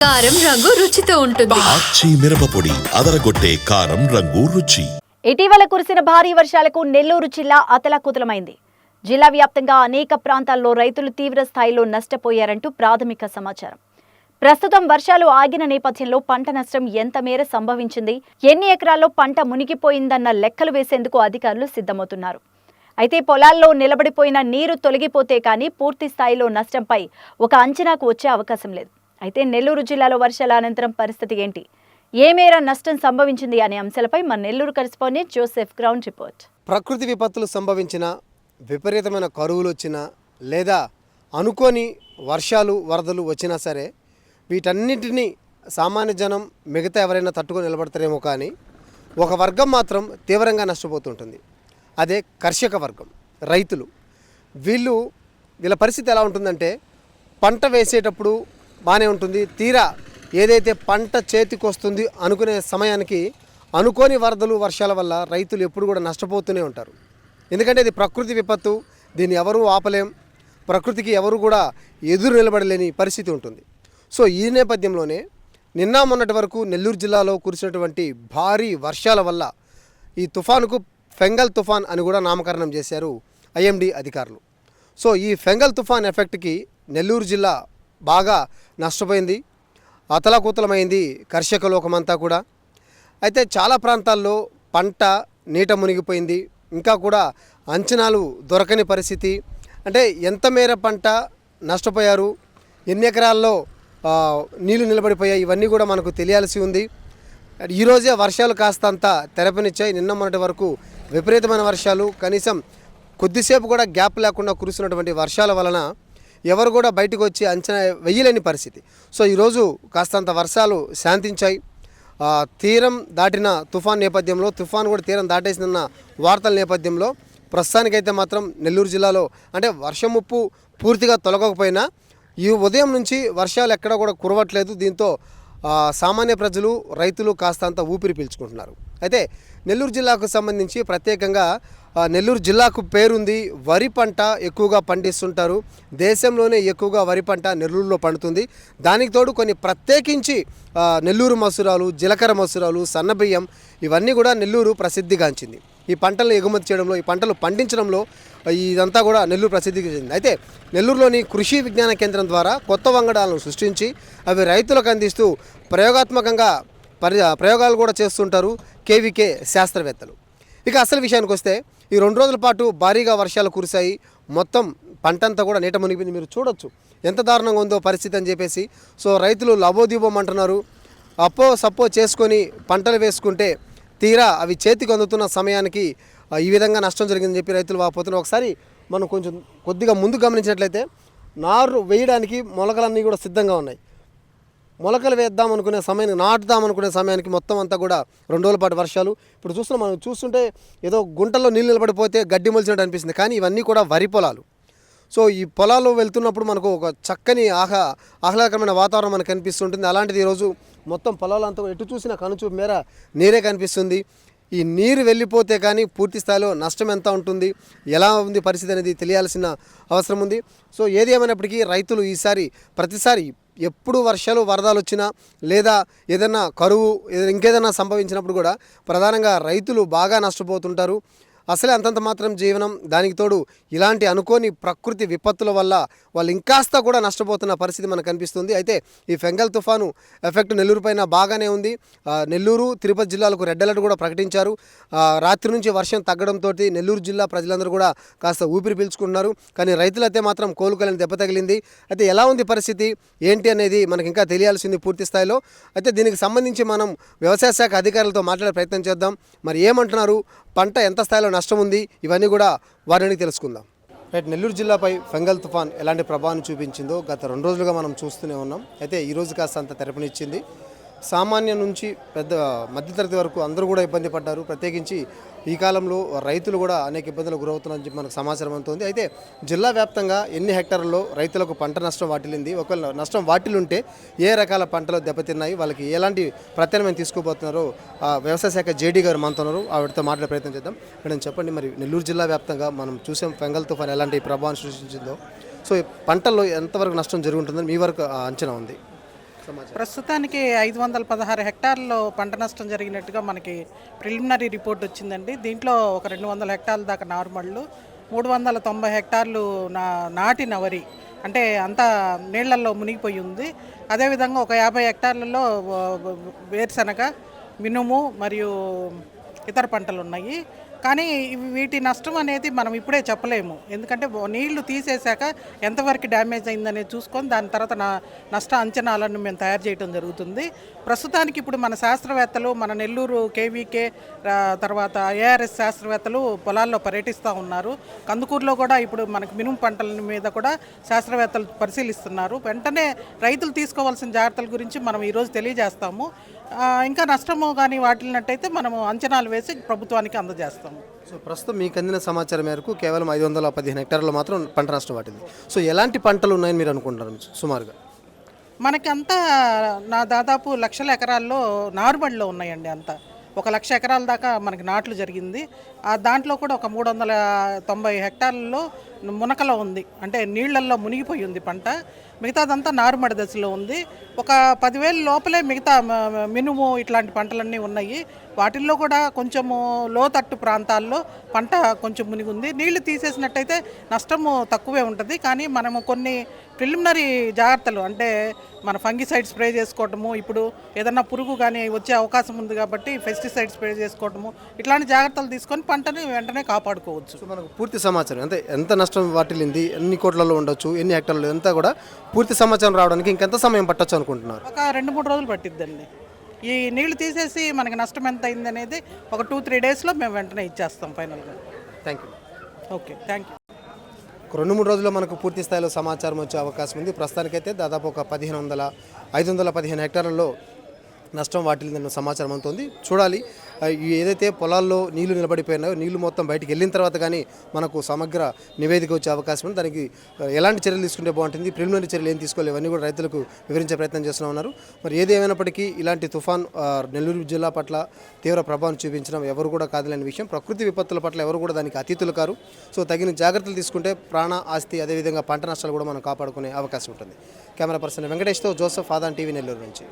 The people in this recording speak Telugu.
కారం రంగు రుచితో ఉంటుంది. ఆచి మిరపపొడి అదరగొట్టే కారం రంగు రుచి. ఇటీవల కురిసిన భారీ వర్షాలకు నెల్లూరు జిల్లా అతలాకుతలమైంది. జిల్లా వ్యాప్తంగా అనేక ప్రాంతాల్లో రైతులు తీవ్ర స్థాయిలో నష్టపోయారంటూ ప్రాథమిక సమాచారం. ప్రస్తుతం వర్షాలు ఆగిన నేపథ్యంలో పంట నష్టం ఎంత మేర సంభవించింది ఎన్ని ఎకరాల్లో పంట మునిగిపోయిందన్న లెక్కలు వేసేందుకు అధికారులు సిద్ధమవుతున్నారు. అయితే పొలాల్లో నిలబడిపోయిన నీరు తొలగిపోతే కానీ పూర్తి స్థాయిలో నష్టంపై ఒక అంచనాకు వచ్చే అవకాశం లేదు. అయితే నెల్లూరు జిల్లాలో వర్షాల అనంతరం పరిస్థితి ఏంటి? ఏ మేర నష్టం సంభవించింది అనే అంశాలపై మన Nellore correspondent Joseph ground report. ప్రకృతి విపత్తులు సంభవించిన విపరీతమైన కరువులు వచ్చినా లేదా అనుకోని వర్షాలు వరదలు వచ్చినా సరే వీటన్నిటినీ సామాన్య జనం మిగతా ఎవరైనా తట్టుకొని నిలబడతారేమో కానీ ఒక వర్గం మాత్రం తీవ్రంగా నష్టపోతుంటుంది. అదే కర్షక వర్గం రైతులు. వీళ్ళు వీళ్ళ పరిస్థితి ఎలా ఉంటుందంటే పంట వేసేటప్పుడు బాగానే ఉంటుంది. తీరా ఏదైతే పంట చేతికి వస్తుంది అనుకునే సమయానికి అనుకోని వరదలు వర్షాల వల్ల రైతులు ఎప్పుడు కూడా నష్టపోతూనే ఉంటారు. ఎందుకంటే ఇది ప్రకృతి విపత్తు దీన్ని ఎవరూ ఆపలేం. ప్రకృతికి ఎవరు కూడా ఎదురు నిలబడలేని పరిస్థితి ఉంటుంది. సో ఈ నేపథ్యంలోనే నిన్న మొన్నటి వరకు నెల్లూరు జిల్లాలో కురిసినటువంటి భారీ వర్షాల వల్ల ఈ తుఫానుకు ఫెంగల్ తుఫాన్ అని కూడా నామకరణం చేశారు ఐఎండి అధికారులు. సో ఈ ఫెంగల్ తుఫాన్ ఎఫెక్ట్కి నెల్లూరు జిల్లా బాగా నష్టపోయింది అతలాకుతలమైంది కర్షక లోకమంతా కూడా. అయితే చాలా ప్రాంతాల్లో పంట నీట మునిగిపోయింది ఇంకా కూడా అంచనాలు దొరకని పరిస్థితి. అంటే ఎంత మేర పంట నష్టపోయారు ఎన్ని ఎకరాల్లో నీళ్ళు నిలబడిపోయాయి ఇవన్నీ కూడా మనకు తెలియాల్సి ఉంది. ఈరోజే వర్షాలు కాస్తంత తెరపనిచ్చాయి నిన్న మొన్నటి వరకు విపరీతమైన వర్షాలు కనీసం కొద్దిసేపు కూడా గ్యాప్ లేకుండా కురుస్తున్నటువంటి వర్షాల వలన ఎవరు కూడా బయటకు వచ్చి అంచనా వెయ్యలేని పరిస్థితి. సో ఈరోజు కాస్తంత వర్షాలు శాంతించాయి. తీరం దాటిన తుఫాన్ నేపథ్యంలో తుఫాన్ కూడా తీరం దాటేసిన వార్తల నేపథ్యంలో ప్రస్తుతానికైతే మాత్రం నెల్లూరు జిల్లాలో అంటే వర్షం ముప్పు పూర్తిగా తొలగకపోయినా ఈ ఉదయం నుంచి వర్షాలు ఎక్కడా కూడా కురవట్లేదు. దీంతో సామాన్య ప్రజలు రైతులు కాస్తంత ఊపిరి పీల్చుకుంటున్నారు. అయితే నెల్లూరు జిల్లాకు సంబంధించి ప్రత్యేకంగా నెల్లూరు జిల్లాకు పేరుంది వరి పంట ఎక్కువగా పండిస్తుంటారు. దేశంలోనే ఎక్కువగా వరి పంట నెల్లూరులో పండుతుంది. దానికి తోడు కొన్ని ప్రత్యేకించి నెల్లూరు మసూరాలు జీలకర్ర మసూరాలు సన్నబియ్యం ఇవన్నీ కూడా నెల్లూరు ప్రసిద్ధిగాంచింది. ఈ పంటలను ఎగుమతి చేయడంలో ఈ పంటలు పండించడంలో ఇదంతా కూడా నెల్లూరు ప్రసిద్ధికి చెందింది. అయితే నెల్లూరులోని కృషి విజ్ఞాన కేంద్రం ద్వారా కొత్త వంగడాలను సృష్టించి అవి రైతులకు అందిస్తూ ప్రయోగాత్మకంగా పరి ప్రయోగాలు కూడా చేస్తుంటారు కేవీకే శాస్త్రవేత్తలు. ఇక అసలు విషయానికి వస్తే ఈ రెండు రోజుల పాటు భారీగా వర్షాలు కురిశాయి. మొత్తం పంటంతా కూడా నీట మునిగిపోయింది. మీరు చూడొచ్చు ఎంత దారుణంగా ఉందో పరిస్థితి అని చెప్పేసి. సో రైతులు లబోదీపం అంటున్నారు అప్పో సప్పో చేసుకొని పంటలు వేసుకుంటే తీరా అవి చేతికి అందుతున్న సమయానికి ఈ విధంగా నష్టం జరిగిందని చెప్పి రైతులు వాపోతున్నారు ఒకసారి మనం కొంచెం కొద్దిగా ముందు గమనించినట్లయితే నారు వేయడానికి మొలకలన్నీ కూడా సిద్ధంగా ఉన్నాయి. మొలకలు వేద్దాం అనుకునే సమయానికి నాటుదాం అనుకునే సమయానికి మొత్తం అంతా కూడా రెండు రోజుల పాటు వర్షాలు. ఇప్పుడు చూస్తున్నాం మనం చూస్తుంటే ఏదో గుంటల్లో నీళ్ళు నిలబడిపోతే గడ్డి మొలిచినట్టు అనిపిస్తుంది. కానీ ఇవన్నీ కూడా వరి పొలాలు. సో ఈ పొలాల్లో వెళ్తున్నప్పుడు మనకు ఒక చక్కని ఆహ్లా ఆహ్లాదకరమైన వాతావరణం మనకు కనిపిస్తుంటుంది. అలాంటిది ఈరోజు మొత్తం పొలాలంతా ఎటు చూసినా కనుచూపు మేర నీరే కనిపిస్తుంది. ఈ నీరు వెళ్ళిపోతే కానీ పూర్తి స్థాయిలో నష్టం ఎంత ఉంటుంది? ఎలా ఉంది పరిస్థితి అనేది తెలియాల్సిన అవసరం ఉంది. సో ఏది ఏమైనప్పటికీ రైతులు ఈసారి ప్రతిసారి ఎప్పుడు వర్షాలు వరదలు వచ్చినా లేదా ఏదైనా కరువు ఏదైనా ఇంకేదైనా సంభవించినప్పుడు కూడా ప్రధానంగా రైతులు బాగా నష్టపోతుంటారు. అసలే అంతంత మాత్రం జీవనం దానికి తోడు ఇలాంటి అనుకోని ప్రకృతి విపత్తుల వల్ల వాళ్ళు ఇంకాస్త కూడా నష్టపోతున్న పరిస్థితి మనకు కనిపిస్తుంది. అయితే ఈ ఫెంగల్ తుఫాను ఎఫెక్ట్ నెల్లూరు పైన బాగానే ఉంది. నెల్లూరు తిరుపతి జిల్లాలకు రెడ్ అలర్ట్ కూడా ప్రకటించారు. రాత్రి నుంచి వర్షం తగ్గడంతో నెల్లూరు జిల్లా ప్రజలందరూ కూడా కాస్త ఊపిరి పీల్చుకుంటున్నారు. కానీ రైతులైతే మాత్రం కోలుకోలేని దెబ్బ తగిలింది. అయితే ఎలా ఉంది పరిస్థితి? ఏంటి అనేది మనకి ఇంకా తెలియాల్సింది పూర్తి స్థాయిలో. అయితే దీనికి సంబంధించి మనం వ్యవసాయ శాఖ అధికారులతో మాట్లాడే ప్రయత్నం చేద్దాం. మరి ఏమంటున్నారు? పంట ఎంత స్థాయిలో నష్టం ఉంది ఇవన్నీ కూడా వారిని తెలుసుకుందాం. రైట్ నెల్లూరు జిల్లాపై ఫెంగల్ తుఫాన్ ఎలాంటి ప్రభావం చూపించిందో గత రెండు రోజులుగా మనం చూస్తూనే ఉన్నాం. అయితే ఈరోజు కాస్త అంత తెరపనిచ్చింది. సామాన్యం నుంచి పెద్ద మధ్యతరగతి వరకు అందరూ కూడా ఇబ్బంది పడ్డారు. ప్రత్యేకించి ఈ కాలంలో రైతులు కూడా అనేక ఇబ్బందులకు గురవుతున్నారని చెప్పి మనకు సమాచారం అందుతుంది. అయితే జిల్లా వ్యాప్తంగా ఎన్ని హెక్టార్లలో రైతులకు పంట నష్టం వాటిల్లింది? ఒకవేళ నష్టం వాటిల్లుంటే ఏ రకాల పంటలు దెబ్బతిన్నాయి? వాళ్ళకి ఎలాంటి ప్రత్యామ్నాయం తీసుకోబోతున్నారో వ్యవసాయ శాఖ జేడీ గారు మనతో ఉన్నారు. ఆవిడతో మాట్లాడే ప్రయత్నం చేద్దాం. మేడం చెప్పండి మరి నెల్లూరు జిల్లా వ్యాప్తంగా మనం చూసాం ఫెంగల్ తుఫాన్ ఎలాంటి ప్రభావం సృష్టించిందో. సో పంటల్లో ఎంతవరకు నష్టం జరుగుతుందని మీ వరకు అంచనా ఉంది? సమాచారం. ప్రస్తుతానికి ఐదు వందల పదహారు హెక్టార్లలో పంట నష్టం జరిగినట్టుగా మనకి ప్రిలిమినరీ రిపోర్ట్ వచ్చిందండి. దీంట్లో ఒక రెండు వందల హెక్టార్ల దాకా నార్మళ్ళు మూడు వందల తొంభై హెక్టార్లు నా నాటిన వరి అంటే అంతా నీళ్ళలో మునిగిపోయి ఉంది. అదేవిధంగా ఒక యాభై హెక్టార్లలో వేరుశనగ మినుము మరియు ఇతర పంటలు ఉన్నాయి. కానీ వీటి నష్టం అనేది మనం ఇప్పుడే చెప్పలేము. ఎందుకంటే నీళ్ళు తీసేశాక ఎంతవరకు డ్యామేజ్ అయిందనేది చూసుకొని దాని తర్వాత నా నష్ట అంచనాలను మేము తయారు చేయడం జరుగుతుంది. ప్రస్తుతానికి ఇప్పుడు మన శాస్త్రవేత్తలు మన నెల్లూరు కేవీకే తర్వాత ఏఆర్ఎస్ శాస్త్రవేత్తలు పొలాల్లో పర్యటిస్తూ ఉన్నారు. కందుకూరులో కూడా ఇప్పుడు మనకు మినుము పంటల మీద కూడా శాస్త్రవేత్తలు పరిశీలిస్తున్నారు. వెంటనే రైతులు తీసుకోవాల్సిన జాగ్రత్తల గురించి మనం ఈరోజు తెలియజేస్తాము. ఇంకా నష్టము కానీ వాటిల్నట్టయితే మనము అంచనాలు వేసి ప్రభుత్వానికి అందజేస్తాము. సో ప్రస్తుతం మీకు అందిన సమాచారం మేరకు కేవలం ఐదు వందల పదిహేను హెక్టార్లలో మాత్రం పంట నష్టం వాటింది సో ఎలాంటి పంటలు ఉన్నాయని మీరు అనుకుంటున్నారు? సుమారుగా. మనకంతా నా దాదాపు లక్షల ఎకరాల్లో నారుమడిలో ఉన్నాయండి అంతా. ఒక లక్ష ఎకరాల దాకా మనకి నాట్లు జరిగింది. దాంట్లో కూడా ఒక మూడు వందల తొంభై హెక్టార్లలో మునకలో ఉంది. అంటే నీళ్ళల్లో మునిగిపోయి ఉంది పంట. మిగతాదంతా నారుమడి దశలో ఉంది. ఒక పదివేల లోపలే మిగతా మినుము ఇట్లాంటి పంటలన్నీ ఉన్నాయి. వాటిల్లో కూడా కొంచెము లోతట్టు ప్రాంతాల్లో పంట కొంచెం మునిగి ఉంది నీళ్ళు తీసేసినట్టయితే నష్టము తక్కువే ఉంటుంది. కానీ మనము కొన్ని ప్రిలిమినరీ జాగ్రత్తలు అంటే మన ఫంగిసైడ్ స్ప్రే చేసుకోవటము ఇప్పుడు ఏదన్నా పురుగు కానీ వచ్చే అవకాశం ఉంది కాబట్టి పెస్టిసైడ్ స్ప్రే చేసుకోవటము ఇట్లాంటి జాగ్రత్తలు తీసుకొని పంటని వెంటనే కాపాడుకోవచ్చు. సో మనకు పూర్తి సమాచారం అంటే ఎంత నష్టం వాటిల్లింది ఎన్ని కోట్లలో ఉండొచ్చు ఎన్ని హెక్టార్లు అంతా కూడా పూర్తి సమాచారం రావడానికి ఇంకెంత సమయం పట్టొచ్చు అనుకుంటున్నారు? ఒక రెండు మూడు రోజులు పట్టిద్దండి. ఈ నీళ్ళు తీసేసి మనకి నష్టం ఎంత అయింది అనేది ఒక టూ త్రీ డేస్లో మేము వెంటనే ఇచ్చేస్తాం ఫైనల్గా. Thank you okay thank you ఒక రెండు మూడు రోజుల్లో మనకు పూర్తి స్థాయిలో సమాచారం వచ్చే అవకాశం ఉంది. ప్రస్తుతానికైతే దాదాపు ఒక పదిహేను వందల ఐదు వందల పదిహేను హెక్టార్లలో నష్టం వాటిల్లిందన్న సమాచారం అందుతుంది. చూడాలి ఏదైతే పొలాల్లో నీళ్ళు నిలబడిపోయినాయో నీళ్ళు మొత్తం బయటికి వెళ్ళిన తర్వాత కానీ మనకు సమగ్ర నివేదిక వచ్చే అవకాశం ఉంది. దానికి ఎలాంటి చర్యలు తీసుకుంటే బాగుంటుంది? ప్రిలిమినరీ చర్యలు ఏం తీసుకోలేవన్నీ కూడా రైతులకు వివరించే ప్రయత్నం చేస్తూ ఉన్నారు. మరి ఏది ఇలాంటి తుఫాన్ నెల్లూరు జిల్లా పట్ల తీవ్ర ప్రభావం చూపించడం ఎవరు కూడా కాదులేని విషయం. ప్రకృతి విపత్తుల పట్ల ఎవరు కూడా దానికి అతీతులు కారు. సో తగిన జాగ్రత్తలు తీసుకుంటే ప్రాణ ఆస్తి అదేవిధంగా పంట నష్టాలు కూడా మనం కాపాడుకునే అవకాశం ఉంటుంది. కెమెరా పర్సన్ వెంకటేష్తో జోసఫ్ ఆదాన్ టీవీ నెల్లూరు నుంచి.